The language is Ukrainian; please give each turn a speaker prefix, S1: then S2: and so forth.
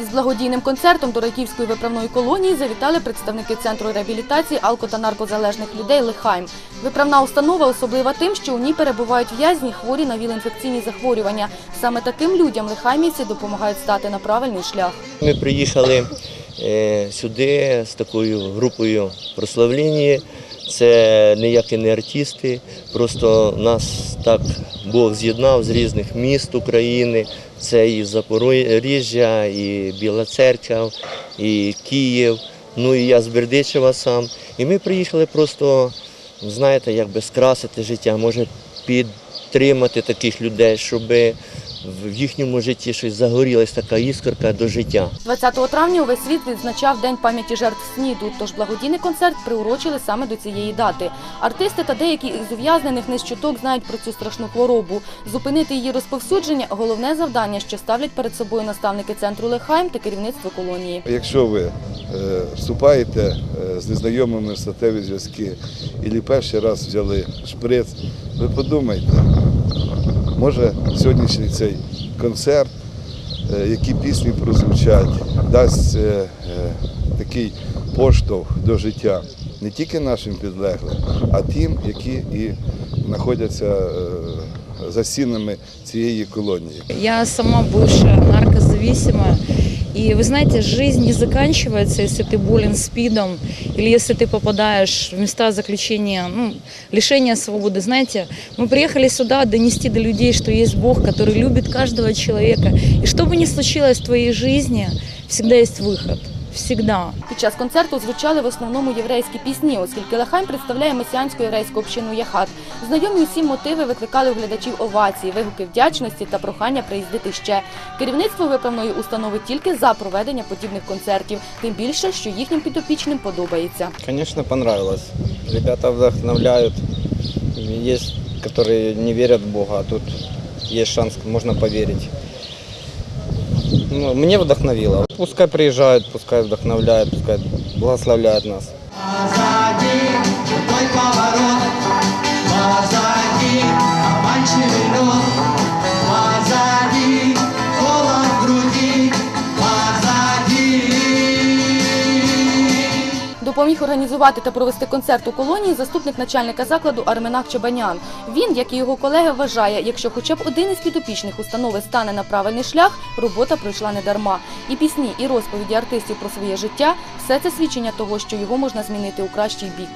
S1: Із благодійним концертом до Райківської виправної колонії завітали представники центру реабілітації алко та наркозалежних людей Лихайм. Виправна установа особлива тим, що у ній перебувають в'язні, хворі на віл-інфекційні захворювання. Саме таким людям лихаймівці допомагають стати на правильний шлях.
S2: Ми приїхали е, сюди з такою групою прославлення. Це ніякі не артисти, просто нас так Бог з'єднав з різних міст України. Це і Запоріжжя, і Біла Церква, і Київ, ну і я з Бердичева сам. І ми приїхали просто, знаєте, якби скрасити життя, може підтримати таких людей, щоб в їхньому житті щось загорілась така іскорка до життя.
S1: 20 травня увесь світ відзначав День пам'яті жертв СНІДу, тож благодійний концерт приурочили саме до цієї дати. Артисти та деякі із ув'язнених не з чуток знають про цю страшну хворобу. Зупинити її розповсюдження – головне завдання, що ставлять перед собою наставники центру Лехайм та керівництво колонії.
S3: Якщо ви е, вступаєте е, з незнайомими в статеві зв'язки і перший раз взяли шприц, ви подумайте, може сьогоднішній цей концерт, е, які пісні прозвучать, дасть е, е, такий поштовх до життя не тільки нашим підлеглим, а тим, які і знаходяться за стінами цієї колонії.
S4: Я сама бывшая наркозависимая. И вы знаете, жизнь не заканчивается, если ты болен СПИДом или если ты попадаешь в места заключения, ну, лишения свободы. Знаете, мы приехали сюда донести до людей, что есть Бог, который любит каждого человека. И что бы ни случилось в твоей жизни, всегда есть выход. Всегда.
S1: Під час концерту звучали в основному єврейські пісні, оскільки Лахайм представляє месіанську єврейську общину Яхат. Знайомі усі мотиви викликали у глядачів овації, вигуки вдячності та прохання приїздити ще. Керівництво виправної установи тільки за проведення подібних концертів, тим більше, що їхнім підопічним подобається.
S5: Конечно, понравилось. Ребята вдохновляют. Есть, которые не верят в Бога, а тут есть шанс, можно поверить. Ну, мне вдохновило. Пускай приезжают, пускай вдохновляют, пускай благословляют нас.
S1: Допоміг організувати та провести концерт у колонії заступник начальника закладу Арменак Чебанян. Він, як і його колеги, вважає, якщо хоча б один із підопічних установи стане на правильний шлях, робота пройшла не дарма. І пісні, і розповіді артистів про своє життя все це свідчення того, що його можна змінити у кращий бік.